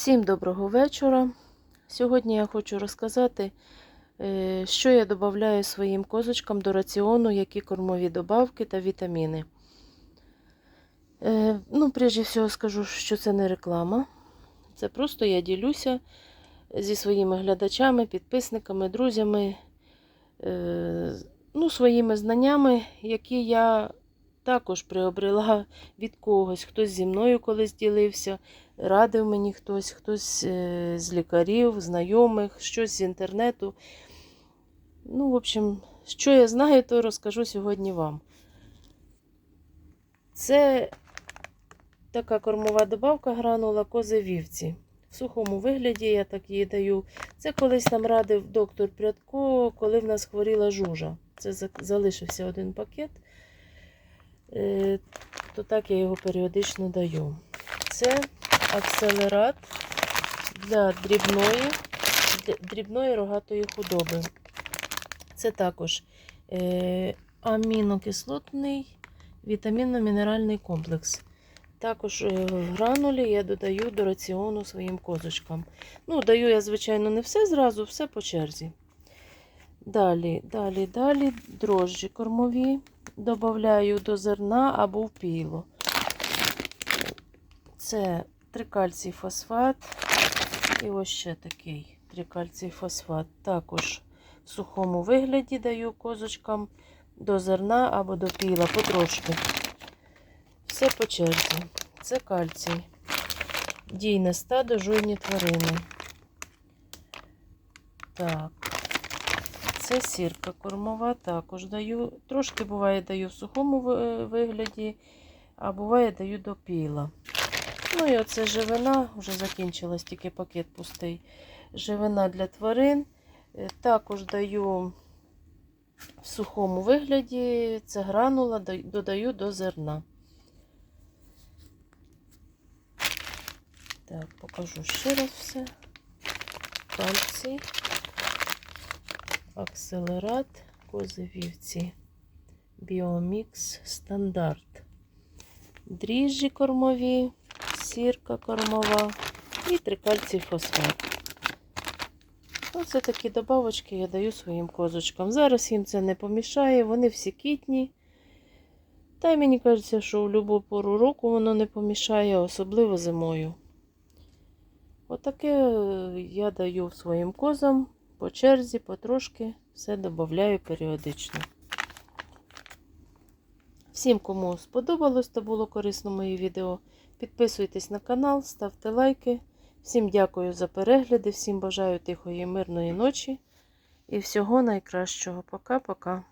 Всім доброго вечора. Сьогодні я хочу розказати, е, що я додаю своїм козочкам до раціону, які кормові добавки та вітаміни. Е, Ну, прежде всього скажу, що це не реклама. Це просто я ділюся зі своїми глядачами, підписниками, друзями, е, ну, своїми знаннями, які я також приобрела від когось. Хтось зі мною колись ділився, радив мені хтось, хтось е, з лікарів, знайомих, щось з інтернету. Ну, в общем, що я знаю, то розкажу сьогодні вам. Це така кормова добавка гранула кози вівці. В сухому вигляді я так її даю. Це колись нам радив доктор Прядко, коли в нас хворіла жужа. Це залишився один пакет, Е, то так я його періодично даю. Це акселерат для дрібної, дрібної рогатої худоби. Це також е, амінокислотний вітамінно-мінеральний комплекс. Також е, гранулі я додаю до раціону своїм козочкам. Ну, даю я, звичайно, не все зразу, все по черзі. Далі, далі, далі дрожжі кормові додаю до зерна або в піло. Це трикальцій фосфат. І ось ще такий трикальцій фосфат. Також в сухому вигляді даю козочкам до зерна або до піла потрошки. Все по черзі. Це кальцій. Дійне стадо, жуйні тварини. Так. Це сірка кормова, також даю. Трошки буває даю в сухому вигляді, а буває даю до піла. Ну і оце живина, вже закінчилась, тільки пакет пустий. Живина для тварин. Е, Також даю в сухому вигляді, це гранула, додаю до зерна. Так, покажу ще раз все. Кальцій, акселерат, кози вівці, біомікс стандарт. Дріжджі кормові, сірка кормова і трикальцій фосфат. Оце такі добавочки я даю своїм козочкам. Зараз їм це не помішає, вони всі кітні. Та й мені кажеться, що в будь-яку пору року воно не помішає, особливо зимою. Отаке е, я даю своїм козам по черзі, потрошки, все додаю періодично. Всім, кому сподобалось та було корисно моє відео, підписуйтесь на канал, ставте лайки. Всім дякую за перегляди, всім бажаю тихої, мирної ночі і всього найкращого. Пока-пока.